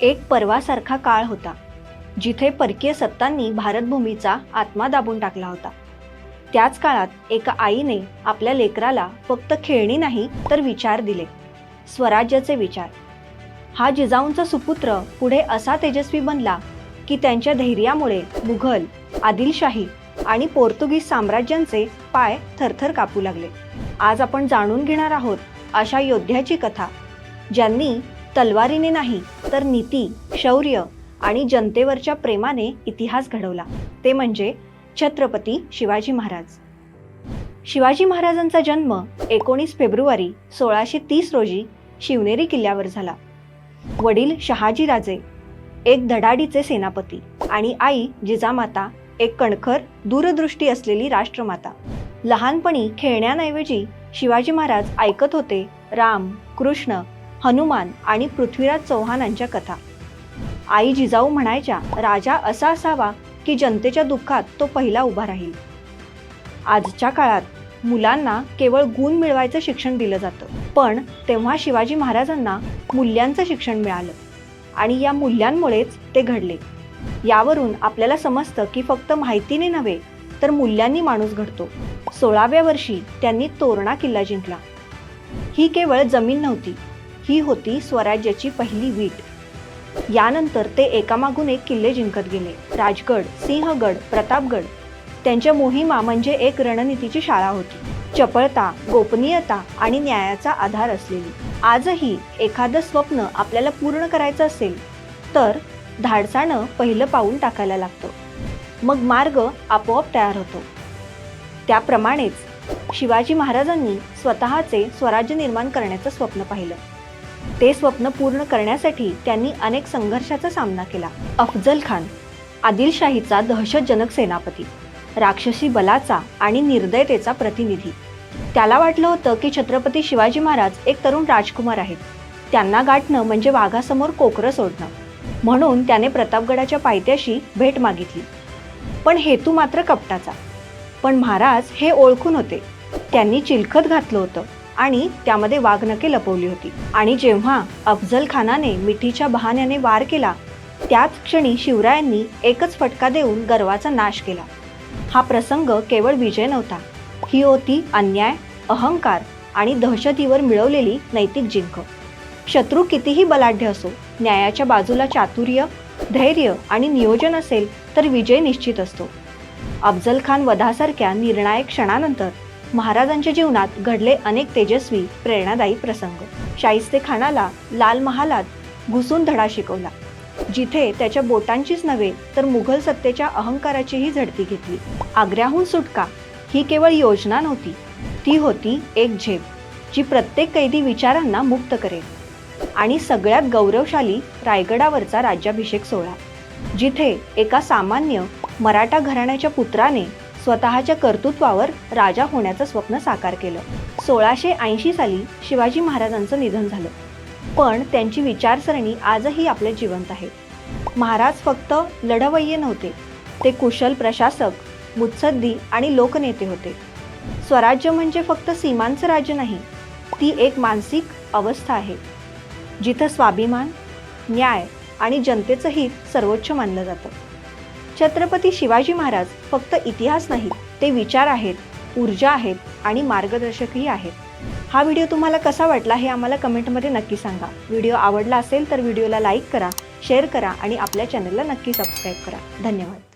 एक पर्वासारखा काळ होता जिथे परकीय सत्तांनी भारतभूमीचा आत्मा दाबून टाकला होता. त्याच काळात एका आईने आपल्या लेकराला फक्त खेळणी नाही तर विचार दिले. स्वराज्याचे विचार. हा जिजाऊंचा सुपुत्र पुढे असा तेजस्वी बनला की त्यांच्या धैर्यामुळे मुघल आदिलशाही आणि पोर्तुगीज साम्राज्यांचे पाय थरथर कापू लागले. आज आपण जाणून घेणार आहोत अशा योद्ध्याची कथा ज्यांनी तलवारीने नाही तर नीती शौर्य आणि जनतेवरच्या प्रेमाने इतिहास घडवला. ते म्हणजे छत्रपती शिवाजी महाराज. शिवाजी महाराजांचा जन्म एकोणीस फेब्रुवारी सोळाशे तीस रोजी शिवनेरी किल्ल्यावर झाला. वडील शहाजीराजे एक धडाडीचे सेनापती आणि आई जिजामाता एक कणखर दूरदृष्टी असलेली राष्ट्रमाता. लहानपणी खेळण्याऐवजी शिवाजी महाराज ऐकत होते राम कृष्ण हनुमान आणि पृथ्वीराज चौहानांच्या कथा. आई जिजाऊ म्हणायच्या राजा असा असावा की जनतेच्या दुःखात तो पहिला उभा राहील. आजच्या काळात मुलांना केवळ गुण मिळवायचं शिक्षण दिलं जातं. पण तेव्हा शिवाजी महाराजांना मूल्यांचं शिक्षण मिळालं आणि या मूल्यांमुळेच ते घडले. यावरून आपल्याला समजतं की फक्त माहितीने नव्हे तर मूल्यांनी माणूस घडतो. सोळाव्या वर्षी त्यांनी तोरणा किल्ला जिंकला. ही केवळ जमीन नव्हती ही होती स्वराज्याची पहिली वीट. यानंतर ते एकामागून एक किल्ले जिंकत गेले. राजगड सिंहगड प्रतापगड. त्यांच्या मोहिमा म्हणजे एक रणनीतीची शाळा होती. चपळता गोपनीयता आणि न्यायाचा आधार असलेली. आजही एखादं स्वप्न आपल्याला पूर्ण करायचं असेल तर धाडसानं पहिलं पाऊल टाकायला लागतं. मग मार्ग आपोआप तयार होतो. त्याप्रमाणेच शिवाजी महाराजांनी स्वतःचे स्वराज्य निर्माण करण्याचं स्वप्न पाहिलं. ते स्वप्न पूर्ण करण्यासाठी त्यांनी अनेक संघर्षाचा सामना केला. अफजल खान आदिलशाहीचा दहशतजनक सेनापती राक्षसी बलाचा आणि निर्दयतेचा प्रतिनिधी. त्याला वाटलं होतं की छत्रपती शिवाजी महाराज एक तरुण राजकुमार आहेत. त्यांना गाठणं म्हणजे वाघासमोर कोकरं सोडणं. म्हणून त्याने प्रतापगडाच्या पायथ्याशी भेट मागितली. पण हेतू मात्र कपटाचा. पण महाराज हे ओळखून होते. त्यांनी चिलखत घातलं होतं. आणि त्यामध्ये वाघनखे लपवली होती. आणि जेव्हा अफजल खानाने मिठीच्या बहाण्याने वार केला त्याच क्षणी शिवरायांनी एकच फटका देऊन गर्वाचा नाश केला. हा प्रसंग केवळ विजय नव्हता. ही होती अन्याय अहंकार आणि दहशतीवर मिळवलेली नैतिक जिंक. शत्रू कितीही बलाढ्य असो न्यायाच्या बाजूला चातुर्य धैर्य आणि नियोजन असेल तर विजय निश्चित असतो. अफजल खान वधासारख्या निर्णायक क्षणानंतर महाराजांच्या जीवनात घडले अनेक तेजस्वी प्रेरणादायी प्रसंग. शाहिस्ते खानाला लाल महालात घुसून धडा शिकवला. जिथे त्याच्या बोटांचीच नव्हे तर मुघल सत्तेच्या अहंकाराचीही झडती घेतली. आग्र्याहून सुटका ही केवळ योजना नव्हती. ती होती एक झेप जी प्रत्येक कैदी विचारांना मुक्त करेल. आणि सगळ्यात गौरवशाली रायगडावरचा राज्याभिषेक सोहळा जिथे एका सामान्य मराठा घराण्याच्या पुत्राने स्वतःच्या कर्तृत्वावर राजा होण्याचं स्वप्न साकार केलं. सोळाशे ऐंशी साली शिवाजी महाराजांचं निधन झालं. पण त्यांची विचारसरणी आजही आपले जिवंत आहे. महाराज फक्त लढवय्ये नव्हते. ते कुशल प्रशासक मुत्सद्दी आणि लोकनेते होते. स्वराज्य म्हणजे फक्त सीमांचं राज्य नाही ती एक मानसिक अवस्था आहे. जिथं स्वाभिमान न्याय आणि जनतेचं हित सर्वोच्च मानलं जातं. छत्रपती शिवाजी महाराज फक्त इतिहास नाही ते विचार आहेत ऊर्जा आहेत आणि मार्गदर्शकही आहेत. हा व्हिडिओ तुम्हाला कसा वाटला हे आम्हाला कमेंटमध्ये नक्की सांगा. व्हिडिओ आवडला असेल तर व्हिडिओला लाईक करा शेअर करा आणि आपल्या चॅनलला नक्की सबस्क्राईब करा. धन्यवाद.